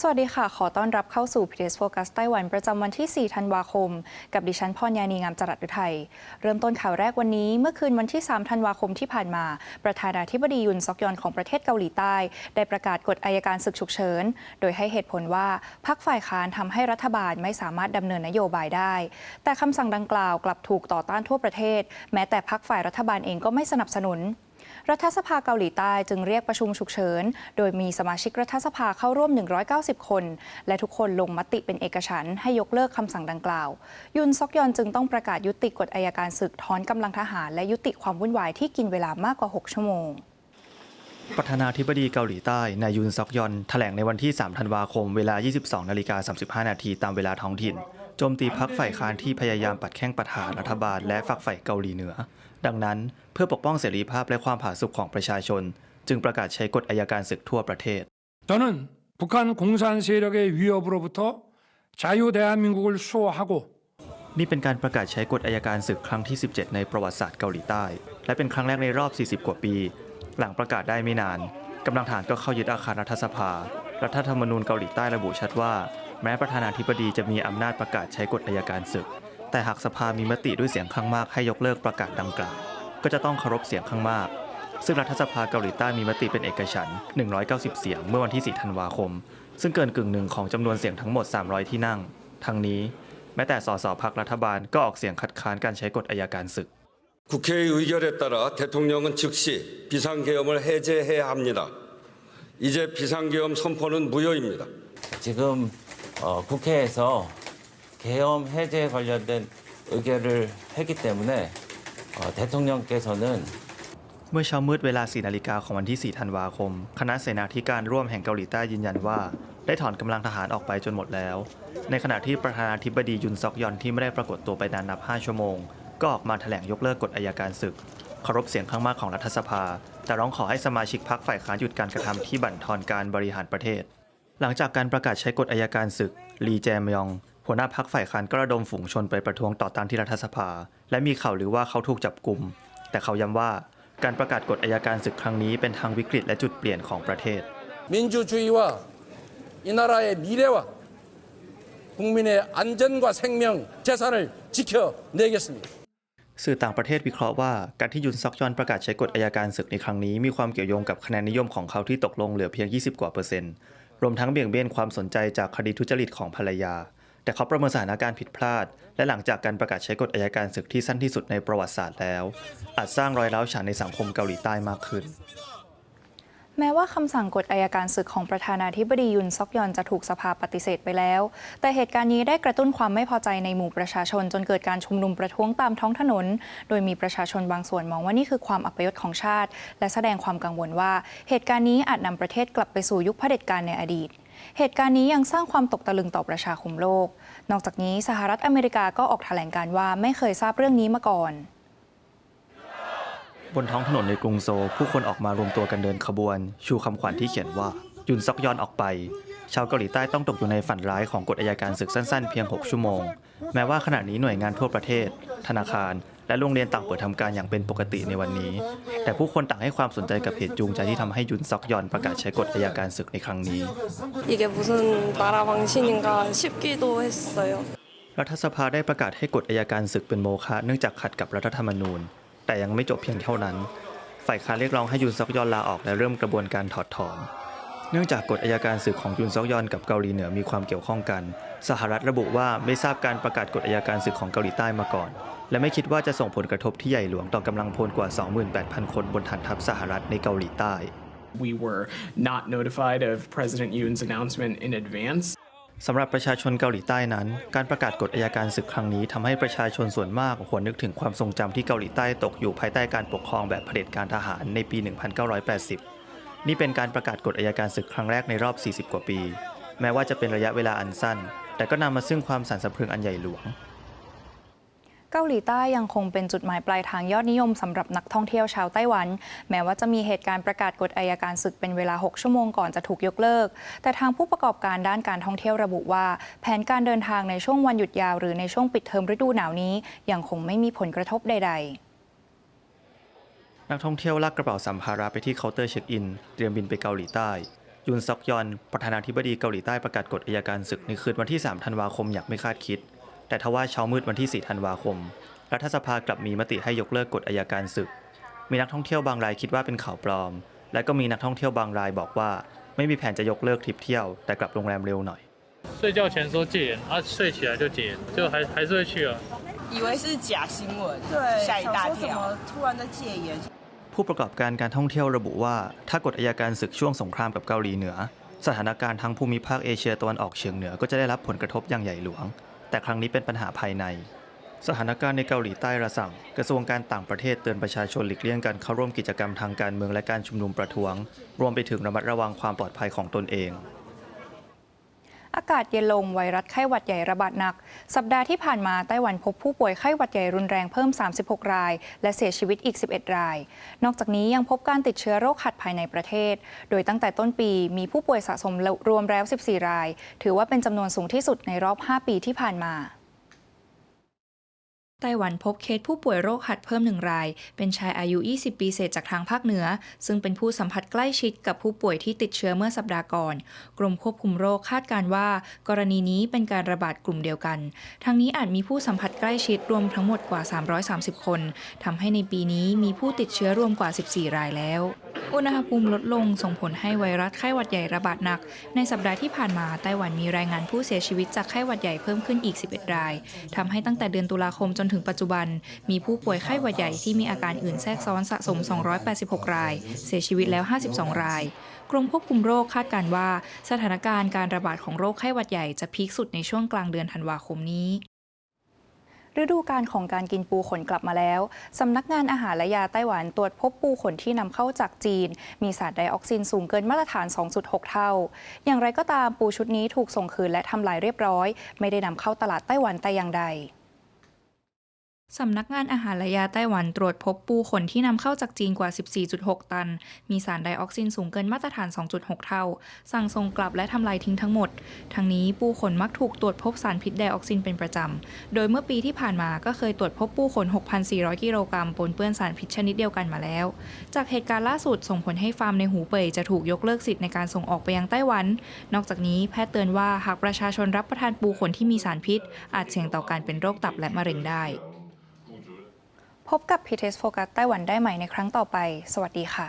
สวัสดีค่ะ ขอต้อนรับเข้าสู่ p ี s Focus ไต้หวันประจำวันที่ 4 ธันวาคม กับดิฉันพรยานีงามจรัสฤทัยเริ่มต้นข่าวแรกวันนี้ เมื่อคืนวันที่ 3 ธันวาคมที่ผ่านมา ประธานาธิบดียุนซอกยอนของประเทศเกาหลีใต้ ได้ประกาศกฎอายการศึกฉุกเฉิน โดยให้เหตุผลว่าพรรคฝ่ายค้านทำให้รัฐบาลไม่สามารถดำเนินนโยบายได้ แต่คำสั่งดังกล่าวกลับถูกต่อต้านทั่วประเทศ แม้แต่พรรคฝ่ายรัฐบาลเองก็ไม่สนับสนุน รัฐสภาเกาหลีใต้จึงเรียกประชุมฉุกเฉิน โดยมีสมาชิกรัฐสภาเข้าร่วม 190 คน และทุกคนลงมติเป็นเอกฉันท์ให้ยกเลิกคำสั่งดังกล่าว ยุนซอกยอนจึงต้องประกาศยุติกฎอายการศึกถอนกำลังทหาร และยุติความวุ่นวายที่กินเวลามากกว่า 6 ชั่วโมงประธานาธิบดีเกาหลีใต้ นายยุนซอกยอนแถลงในวันที่ 3 ธันวาคม เวลา 22 นาฬิกา 35 นาทีตามเวลาท้องถิ่น โจมตีพักฝ่ายค้านที่พยายามปัดแข้งปัดหารัฐบาลและฝักใฝ่เกาหลีเหนือ ดังนั้นเพื่อปกป้องเสรีภาพและความผาสุกของประชาชน จึงประกาศใช้กฎอายการศึกทั่วประเทศ 저는 북한 공산 세력의 위협으로부터 자유 대한민국을 수호하고 นี่เป็นการประกาศใช้กฎอายการศึกครั้งที่ 17 ในประวัติศาสตร์เกาหลีใต้ และเป็นครั้งแรกในรอบ 40 กว่าปี หลังประกาศได้ไม่นานกำลังฐานก็เข้ายึดอาคารรัฐสภา รัฐธรรมนูญเกาหลีใต้ระบุชัดว่า แม้ประธานาธิบดีจะมีอำนาจประกาศใช้กฎอายการศึก แต่หากสภามีมติด้วยเสียงข้างมากให้ยกเลิกประกาศดังกล่าว ก็จะต้องเคารพเสียงข้างมาก ซึ่งรัฐสภาเกาหลีใต้มีมติเป็นเอกฉันท์190 เสียง เมื่อวันที่ 4 ธันวาคม ซึ่งเกินกึ่งหนึ่งของจำนวนเสียงทั้งหมด 300 ที่นั่ง ทั้งนี้ แม้แต่สสพักรัฐบาลก็ออกเสียงคัดค้านการใช้กฎอายการศึก 국회의 의결에 따라 대통령은 즉시 비상계엄을 해제해야 합니다. 이제 비상계엄 선포는 무효입니다. 지금 어, 국회에서 계엄 해제 관련된 의결을 했기 때문에 어, 대통령께서는 เมื่อเช้ามืดเวลา 4 นาฬิกาของวันที่ 4 ธันวาคม คณะเสนาธิการร่วมแห่งเกาหลีใต้ยืนยันว่า ได้ถอนกำลังทหารออกไปจนหมดแล้ว ในขณะที่ประธานาธิบดียุนซอกยอนที่ไม่ได้ปรากฏตัวไปนานนับ 5 ชั่วโมง ก็ออกมาแถลงยกเลิกกฎอายการศึก เคารพเสียงข้างมากของรัฐสภา แต่ร้องขอให้สมาชิกพรรคฝ่ายค้านหยุดการกระทำที่บั่นทอนการบริหารประเทศ หลังจากการประกาศใช้กฎอายการศึก ลีแจมยอง หัวหน้าพรรคฝ่ายค้านก็ระดมฝูงชนไปประท้วงต่อต้านที่รัฐสภา และมีข่าวหรือว่าเขาถูกจับกลุ่ม แต่เขาย้ำว่าการประกาศกฎอายการศึกครั้งนี้เป็นทางวิกฤตและจุดเปลี่ยนของประเทศ 민주주의와 이 나라의 미래와 국민의 안전과 생명, 재산을 지켜내겠습니다. สื่อต่างประเทศวิเคราะห์ว่าการที่ยุนซอกยอนประกาศใช้กฎอายการศึกในครั้งนี้มีความเกี่ยวโยงกับคะแนนนิยมของเขาที่ตกลงเหลือเพียง 20 กว่าเปอร์เซ็นต์ รวมทั้งเบี่ยงเบนความสนใจจากคดีทุจริตของภรรยา แต่เขาประเมินสถานการณ์ผิดพลาด และหลังจากการประกาศใช้กฎอายการศึกที่สั้นที่สุดในประวัติศาสตร์แล้ว อาจสร้างรอยร้าวฉานในสังคมเกาหลีใต้มากขึ้น แม้ว่าคำสั่งกฎอายการศึกของประธานาธิบดียุนซอกยอนจะถูกสภาปฏิเสธไปแล้ว แต่เหตุการณ์นี้ได้กระตุ้นความไม่พอใจในหมู่ประชาชนจนเกิดการชุมนุมประท้วงตามท้องถนน โดยมีประชาชนบางส่วนมองว่านี่คือความอัปยศของชาติ และแสดงความกังวลว่า เหตุการณ์นี้อาจนำประเทศกลับไปสู่ยุคเผด็จการในอดีต เหตุการณ์นี้ยังสร้างความตกตะลึงต่อประชาคมโลก นอกจากนี้สหรัฐอเมริกาก็ออกแถลงการว่าไม่เคยทราบเรื่องนี้มาก่อน บนท้องถนนในกรุงโซลผู้คนออกมารวมตัวกันเดินขบวน ชูคำขวัญที่เขียนว่ายุนซอกยอนออกไป ชาวเกาหลีใต้ต้องตกอยู่ในฝันร้ายของกฎอายการศึกสั้นๆ เพียง 6 ชั่วโมง แม้ว่าขณะนี้หน่วยงานทั่วประเทศ ธนาคาร และโรงเรียนต่างเปิดทำการอย่างเป็นปกติในวันนี้ แต่ผู้คนต่างให้ความสนใจกับเหตุจูงใจที่ทำให้ยุนซอกยอนประกาศใช้กฎอายการศึกในครั้งนี้ 이게 무슨 나라 방식인가 싶기도 했어요. รัฐสภาได้ประกาศให้กฎอายการศึกเป็นโมฆะเนื่องจากขัดกับรัฐธรรมนูญ แต่ยังไม่จบเพียงเท่านั้น ฝ่ายค้านเรียกร้องให้ยุนซอกยอนลาออกและเริ่มกระบวนการถอดถอน เนื่องจากกฎอายการศึกของยุนซอกยอนกับเกาหลีเหนือมีความเกี่ยวข้องกัน สหรัฐระบุว่าไม่ทราบการประกาศกฎอายการศึกของเกาหลีใต้มาก่อน และไม่คิดว่าจะส่งผลกระทบที่ใหญ่หลวงต่อกำลังพลกว่า 28,000 คนบนฐานทัพสหรัฐในเกาหลีใต้ We were not notified of President Yoon's announcement in advance. สำหรับประชาชนเกาหลีใต้นั้น การประกาศกฎอายการศึกครั้งนี้ทำให้ประชาชนส่วนมากหวนนึกถึงความทรงจำที่เกาหลีใต้ตกอยู่ภายใต้การปกครองแบบเผด็จการทหารในปี 1980 นี่เป็นการประกาศกฎอายการศึกครั้งแรกในรอบ 40 กว่าปี แม้ว่าจะเป็นระยะเวลาอันสั้น แต่ก็นำมาซึ่งความสั่นสะพรึงอันใหญ่หลวง เกาหลีใต้ยังคงเป็นจุดหมายปลายทางยอดนิยมสำหรับนักท่องเที่ยวชาวไต้หวัน แม้ว่าจะมีเหตุการณ์ประกาศกฎอายการศึกเป็นเวลา 6 ชั่วโมงก่อนจะถูกยกเลิก แต่ทางผู้ประกอบการด้านการท่องเที่ยวระบุว่า แผนการเดินทางในช่วงวันหยุดยาวหรือในช่วงปิดเทอมฤดูหนาวนี้ ยังคงไม่มีผลกระทบใด ๆ นักท่องเที่ยวลากกระเป๋าสัมภาระไปที่เคาน์เตอร์เช็คอิน เตรียมบินไปเกาหลีใต้ ยุนซอกยอน ประธานาธิบดีเกาหลีใต้ประกาศกฎอายการศึกในคืนวันที่ 3 ธันวาคมอย่างไม่คาดคิด แต่ทว่าเช้ามืดวันที่ 4 ธันวาคม รัฐสภากลับมีมติให้ยกเลิกกฎอายการศึก มีนักท่องเที่ยวบางรายคิดว่าเป็นข่าวปลอม และก็มีนักท่องเที่ยวบางรายบอกว่า ไม่มีแผนจะยกเลิกทริปเที่ยว แต่กลับโรงแรมเร็วหน่อย 睡觉前说戒严，啊，睡起来就解严，就还还是会去啊。 以为是假新闻，对，吓一大想说怎跳。么突然的戒严？ ผู้ประกอบการการท่องเที่ยวระบุว่า ถ้ากฎอายการศึกช่วงสงครามกับเกาหลีเหนือ สถานการณ์ทั้งภูมิภาคเอเชียตะวันออกเฉียงเหนือก็จะได้รับผลกระทบอย่างใหญ่หลวง แต่ครั้งนี้เป็นปัญหาภายใน สถานการณ์ในเกาหลีใต้ระสั่ง กระทรวงการต่างประเทศเตือนประชาชนหลีกเลี่ยงการเข้าร่วมกิจกรรมทางการเมืองและการชุมนุมประท้วง รวมไปถึงระมัดระวังความปลอดภัยของตนเอง อากาศเย็นลงไวรัสไข้หวัดใหญ่ระบาดหนัก สัปดาห์ที่ผ่านมาไต้หวันพบผู้ป่วยไข้หวัดใหญ่รุนแรงเพิ่ม 36 ราย และเสียชีวิตอีก 11 ราย นอกจากนี้ยังพบการติดเชื้อโรคหัดภายในประเทศ โดยตั้งแต่ต้นปีมีผู้ป่วยสะสมรวมแล้ว 14 ราย ถือว่าเป็นจำนวนสูงที่สุดในรอบ 5 ปีที่ผ่านมา ไต้หวันพบเคสผู้ป่วยโรคหัดเพิ่มหนึ่งราย เป็นชายอายุ 20 ปีเศษจากทางภาคเหนือ ซึ่งเป็นผู้สัมผัสใกล้ชิดกับผู้ป่วยที่ติดเชื้อเมื่อสัปดาห์ก่อน กรมควบคุมโรคคาดการว่า กรณีนี้เป็นการระบาดกลุ่มเดียวกัน ทั้งนี้อาจมีผู้สัมผัสใกล้ชิดรวมทั้งหมดกว่า 330 คนทำให้ในปีนี้มีผู้ติดเชื้อรวมกว่า 14 รายแล้ว อุณหภูมิลดลงส่งผลให้ไวรัสไข้หวัดใหญ่ระบาดหนัก ในสัปดาห์ที่ผ่านมาไต้หวันมีรายงานผู้เสียชีวิตจากไข้หวัดใหญ่เพิ่มขึ้นอีก 11 รายทำให้ตั้งแต่เดือนตุลาคมจนถึงปัจจุบัน มีผู้ป่วยไข้หวัดใหญ่ที่มีอาการอื่นแทรกซ้อนสะสม 286 ราย เสียชีวิตแล้ว 52 รายกรมควบคุมโรคคาดการว่า สถานการณ์การระบาดของโรคไข้หวัดใหญ่จะพีคสุดในช่วงกลางเดือนธันวาคมนี้ ฤดูการของการกินปูขนกลับมาแล้ว สำนักงานอาหารและยาไต้หวันตรวจพบปูขนที่นำเข้าจากจีน มีสารไดออกซินสูงเกินมาตรฐาน 2.6 เท่า อย่างไรก็ตามปูชุดนี้ถูกส่งคืนและทำลายเรียบร้อย ไม่ได้นำเข้าตลาดไต้หวันแต่อย่างใด สำนักงานอาหารและยาไต้หวันตรวจพบปูขนที่นำเข้าจากจีนกว่า 14.6 ตัน มีสารไดออกซินสูงเกินมาตรฐาน 2.6 เท่า สั่งส่งกลับและทำลายทิ้งทั้งหมด ทั้งนี้ปูขนมักถูกตรวจพบสารพิษไดออกซินเป็นประจำ โดยเมื่อปีที่ผ่านมาก็เคยตรวจพบปูขน 6,400 กิโลกรัมปนเปื้อนสารพิษชนิดเดียวกันมาแล้ว จากเหตุการณ์ล่าสุดส่งผลให้ฟาร์มในหูเป่ยจะถูกยกเลิกสิทธิ์ในการส่งออกไปยังไต้หวัน นอกจากนี้แพทย์เตือนว่าหากประชาชนรับประทานปูขนที่มีสารพิษ อาจเสี่ยงต่อการเป็นโรคตับและมะเร็งได้ พบกับ p t s Focus ไต้หวันได้ใหม่ในครั้งต่อไป สวัสดีค่ะ